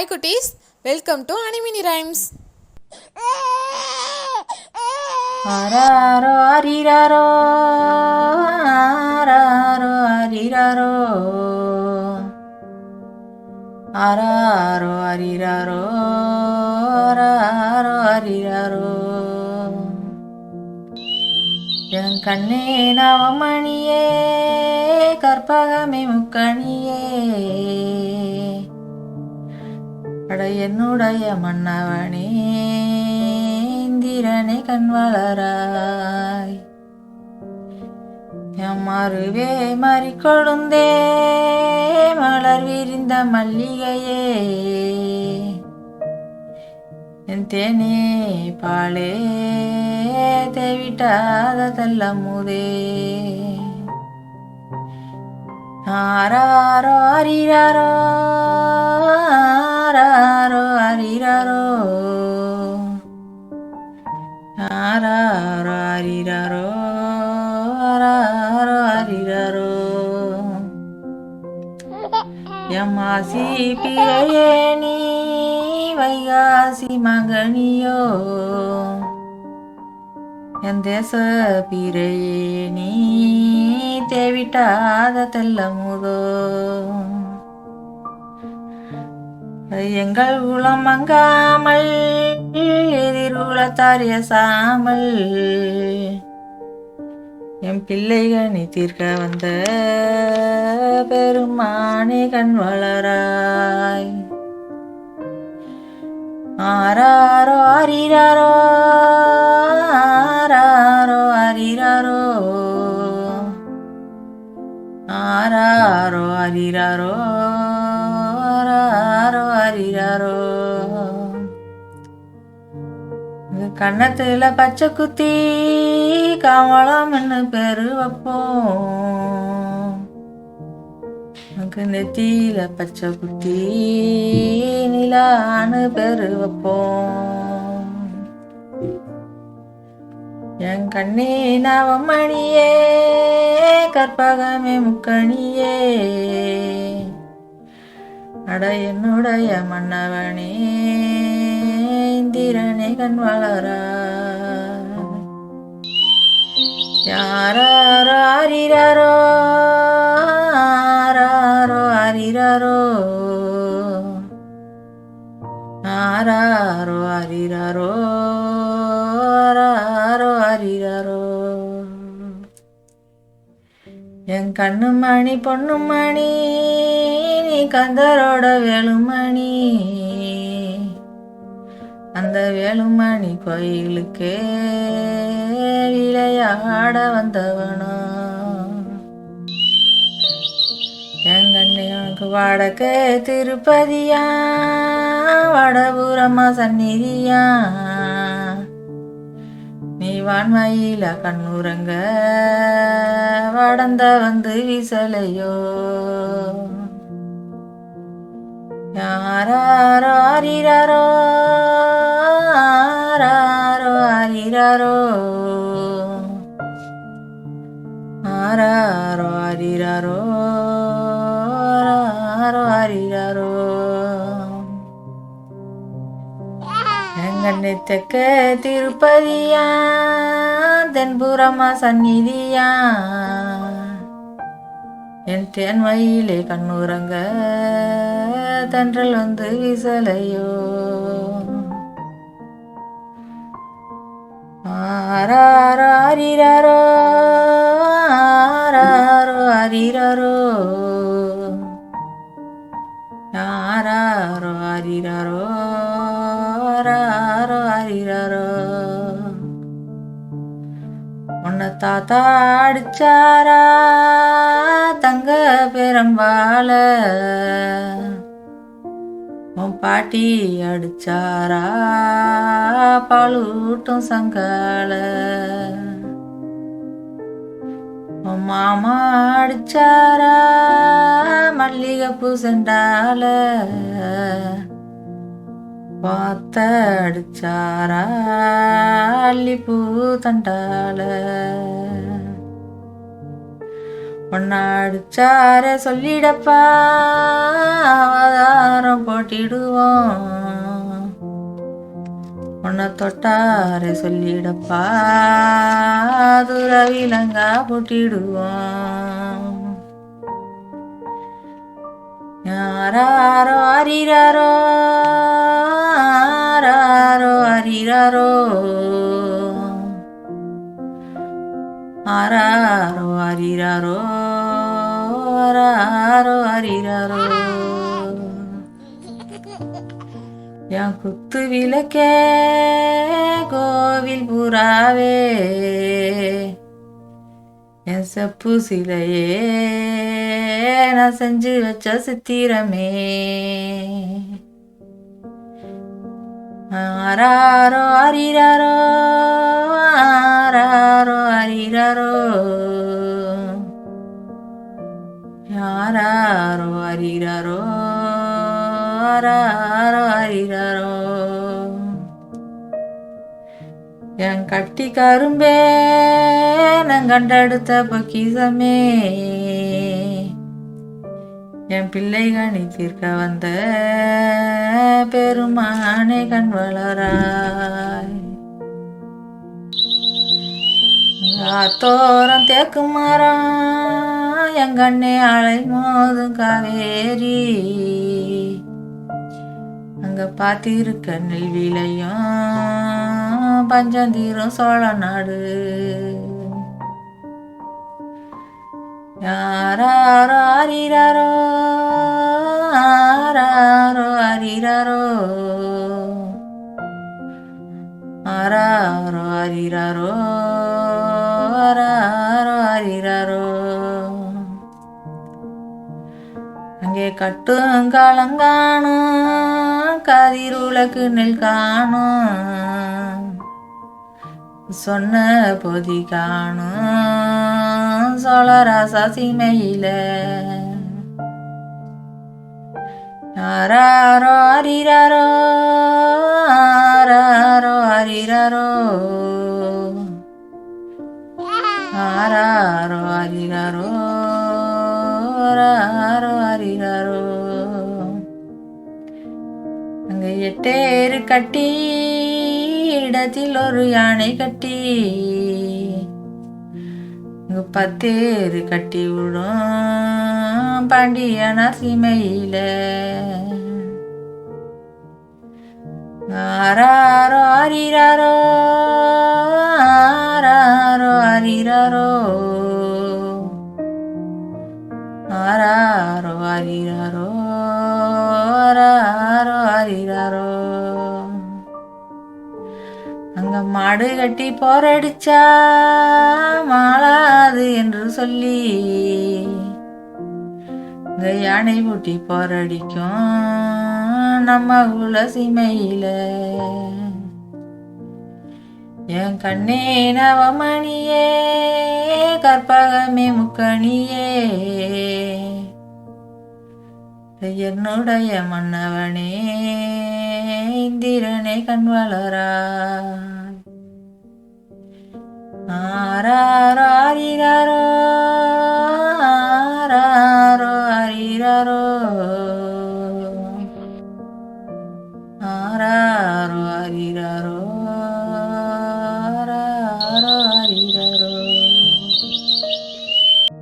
Hi குட்டீஸ். Welcome to அனிமினி rhymes ஆராரோ அரிராரோ ஆராரோ அரிராரோ ஆராரோ அரிராரோ ஆராரோ அரிராரோ என் கண்ணே நவமணியே கற்பகமே முக்கணியே. அட என்னுடைய மன்னவனே இந்திரனை கண் வளராய். எம்மாறுவே கொழுந்தே மலர் விரிந்த மல்லிகையே. என் தேனே பாலே தேவிட்டாத தல்லமுதே. ஆராரோ அரிராரோ ஆராரோ அரிராரோ எம்மாசி பிறையே நீ வைகாசி மகனியோ என் தேச பிறையே நீ தேவிட்டாத தெல்லமுதோ எங்கள் குலம் மங்காமல் எதிர்குலத்தாரிய சாமல் என் நீ தீர்க்க வந்த பெருமானே கண் வளராய். ஆராரோ அரிராரோ ஆராரோ அரிராரோ ஆராரோ அரிராரோ ஆராரோ அரிராரோ. கன்னத்துல பச்சை குத்தி கவளம்னு என்ன பேரு வைப்போம் உனக்கு நெத்தியில பச்சை குத்தி நிலான்னு பேரு வைப்போம் என் கண்ணே நவமணியே கற்பகமே முக்கணியே. அட என்னுடைய மன்னவனே இந்திரனே கண் வளரா. யாராரோ அரிராரோ ஆராரோ அரிராரோ ஆராரோ அரிராரோ ஆராரோ அரிராரோ என் கண்ணு மணி பொண்ணு மணி நீ கந்தரோட வேலுமணி. அந்த வேலுமணி கோயிலுக்கு விளையாட வந்தவனோ? என் கண்ணு உனக்கு திருப்பதியா? வடபுரமா சந்நிதியா? நீ வான்மையில கண்ணுறங்க வடந்த வந்து வீசலையோ? யாராரோ ஆராரோ அரிராரோ ஆராரோ அரிராரோ ஆராரோ அரிராரோ எங்கண்ணை தெக்க திருப்பதியா தென்புறமா சந்நிதியா என் தேன்மையிலே கண்ணுறங்க. தன்றல் வந்து விசலையோ. ஆராரோ அரிராரோ ஆராரோ அரிராரோ ஆராரோ அரிராரோ ஆராரோ அரிராரோ உன்னை தாத்தா அடிச்சாரா தங்க பெரும்பால. உன் பாட்டி அடிச்சாரா? பாலூட்டும் சங்கால. உன் மாமா அடிச்சாரா? மல்லிகைப்பூ செண்டால. பார்த்த அடிச்சாரா? அல்லிப்பூ தண்டால. ஒன்னாடிச்சார சொல்லிடப்பா அவதாரம் போட்டிடுவோம். உன்னை தொட்டார சொல்லிடப்பா துறவிலங்கா போட்டிடுவோம். யாராரோ அறிறாரோ ஆராரோ அறிறாரோ ஆராரோ அறிறாரோ ஆராரோ அறிறாரோ என் குத்து விளக்கே கோவில் புறாவே என் செப்பு சிலையே நான் செஞ்சு வச்ச சித்திரமே. ஆராரோ அரிராரோ ஆராரோ அரிராரோ. ஆராரோ என் கட்டி கரும்பே நான் கண்டெடுத்த பொக்கிசமே என் பிள்ளை கணி தீர்க்க வந்த பெருமானே கண் வளராய். ஆத்தோரம் தேக்கு மரம் என் கண்ணே அலை மோதும் காவேரி. அங்க பார்த்திருக்க நெல் விளையும் பஞ்சந்தீரும் சோழ நாடு. யாராரோ அறிறாரோ ஆராரோ அறிறாரோ ஆராரோ அறிறாரோ கட்டும் காலங்காணும் கதிருலக்கு நெல் காணும். சொன்ன பொதி காணும் சோழராசா சீமையில. யாராரோ அறிறாரோ ஆராரோ அறிறாரோ ஆராரோ அறிறாரோ ஆரோ அறிறாரோ அங்க எட்டேரு கட்டி இடத்தில் ஒரு யானை கட்டி. இங்க பத்தேரு கட்டி விடும் பாண்டியன சீமையில. ஆராரோ அறிறாரோ மாடு கட்டி போரடிச்சா மாளாது என்று சொல்லி இந்த யானை பூட்டி போரடிக்கும் நம்ம குல சீமையில. என் கண்ணே நவமணியே கற்பகமே முக்கணியே. என்னுடைய மன்னவனே இந்திரனே கண் வளராய் ஆராரோ ஆரிராரோ